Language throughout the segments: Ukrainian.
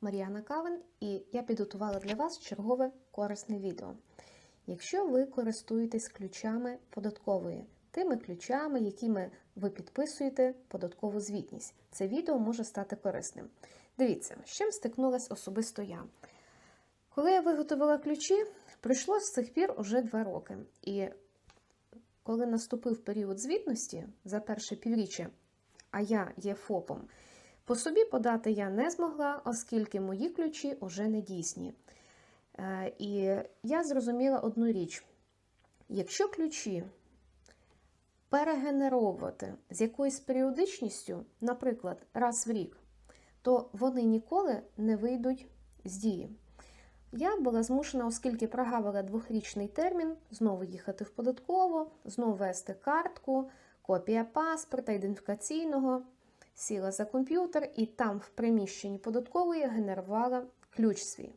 Мар'яна Кавен, і я підготувала для вас чергове корисне відео. Якщо ви користуєтесь ключами податкової, тими ключами, якими ви підписуєте податкову звітність, це відео може стати корисним. Дивіться, з чим стикнулася особисто я. Коли я виготовила ключі, пройшло з цих пір уже два роки. І коли наступив період звітності за перше півріччя, а я є ФОПом, по собі подати я не змогла, оскільки мої ключі вже не дійсні. Е, І я зрозуміла одну річ: якщо ключі перегенеровувати з якоюсь періодичністю, наприклад, раз в рік, то вони ніколи не вийдуть з дії. Я була змушена, оскільки прогавила двохрічний термін, знову їхати в податково, знову вести картку, копія паспорта, ідентифікаційного, сіла за комп'ютер і там в приміщенні податкової генерувала ключ свій.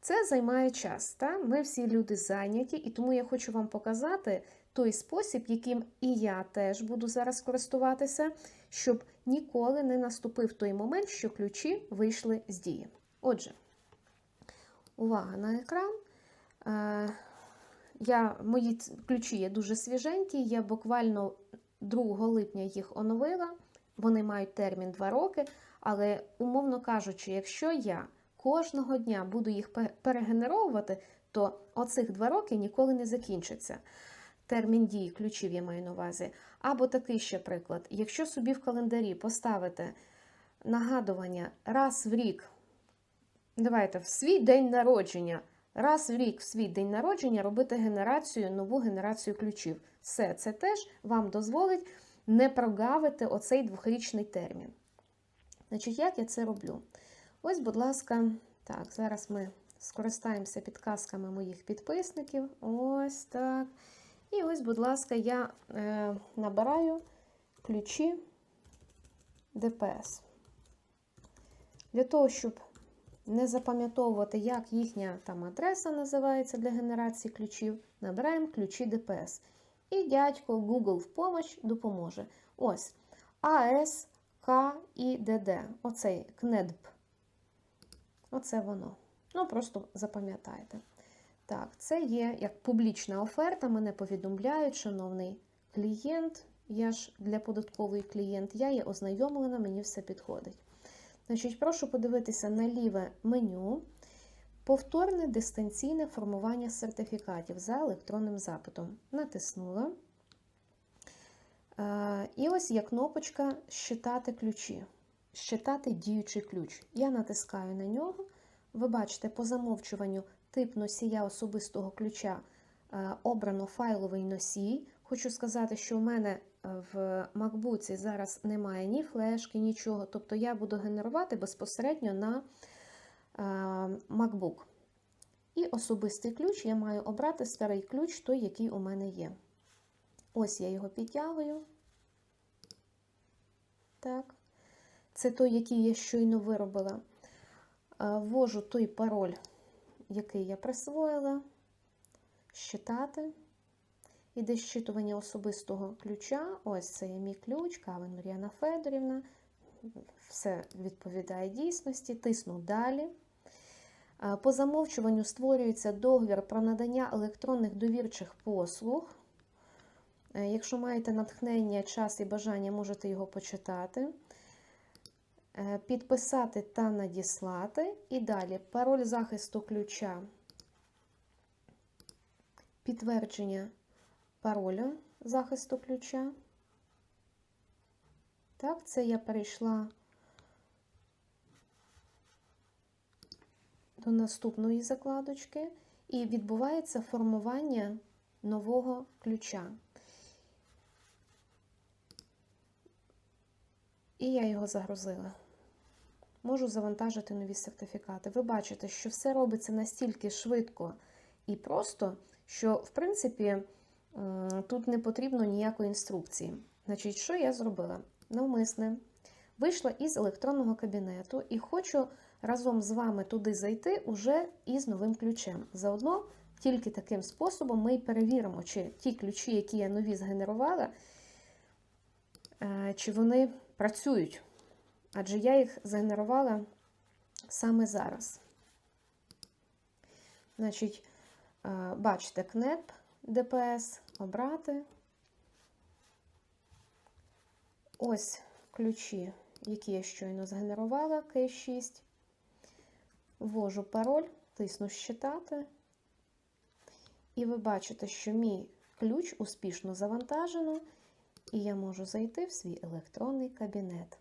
Це займає час. Та? Ми всі люди зайняті, і тому я хочу вам показати той спосіб, яким і я теж буду зараз користуватися, щоб ніколи не наступив той момент, що ключі вийшли з дії. Отже, увага на екран. Е, Я, Мої ключі є дуже свіженькі, я буквально 2 липня їх оновила. Вони мають термін 2 роки, але, умовно кажучи, якщо я кожного дня буду їх перегенеровувати, то оцих 2 роки ніколи не закінчиться. Термін дії ключів я маю на увазі. Або такий ще приклад: якщо собі в календарі поставити нагадування раз в рік, давайте в свій день народження, раз в рік в свій день народження робити генерацію, нову генерацію ключів. Все це теж вам дозволить не прогавити оцей двохрічний термін. Значить, як я це роблю? Ось, будь ласка, так, зараз ми скористаємося підказками моїх підписників. Ось так. І ось, будь ласка, я е, набираю ключі ДПС. Для того, щоб не запам'ятовувати, як їхня там адреса називається для генерації ключів, набираємо ключі ДПС. І дядько Google в помощь допоможе. Ось АС. Оцей КНЕДП. Оце воно. Ну, просто запам'ятайте. Так, це є як публічна оферта. Мене повідомляють, шановний клієнт. Я ж для податковий клієнт, я є ознайомлена, мені все підходить. Значить, прошу подивитися на ліве меню. Повторне дистанційне формування сертифікатів за електронним запитом. Натиснула. І ось є кнопочка Щитати ключі. Щитати діючий ключ. Я натискаю на нього. Ви бачите, по замовчуванню тип носія особистого ключа обрано файловий носій. Хочу сказати, що в мене в MacBook зараз немає ні флешки, нічого. Тобто я буду генерувати безпосередньо на MacBook. І особистий ключ я маю обрати старий ключ, той, який у мене є. Ось я його підтягую. Так. Це той, який я щойно виробила. Ввожу той пароль, який я присвоїла. Щитати. Іде щитування особистого ключа. Ось це є мій ключ, Кавен Мар'яна Федорівна. Все відповідає дійсності. Тисну далі. По замовчуванню створюється договір про надання електронних довірчих послуг. Якщо маєте натхнення, час і бажання, можете його почитати. Підписати та надіслати. І далі пароль захисту ключа, підтвердження пароля захисту ключа. Так, це я перейшла до наступної закладочки, і відбувається формування нового ключа. І я його загрузила. Можу завантажити нові сертифікати. Ви бачите, що все робиться настільки швидко і просто, що, в принципі, тут не потрібно ніякої інструкції. Значить, що я зробила? Навмисне, вийшла із електронного кабінету і хочу разом з вами туди зайти уже із новим ключем. Заодно тільки таким способом ми перевіримо, чи ті ключі, які я нові згенерувала, чи вони працюють. Адже я їх згенерувала саме зараз. Значить, е, бачите, КНЕП ДПС, обрати. Ось ключі, які я щойно згенерувала, К6. Ввожу пароль, тисну «Считати». І ви бачите, що мій ключ успішно завантажено, і я можу зайти в свій електронний кабінет.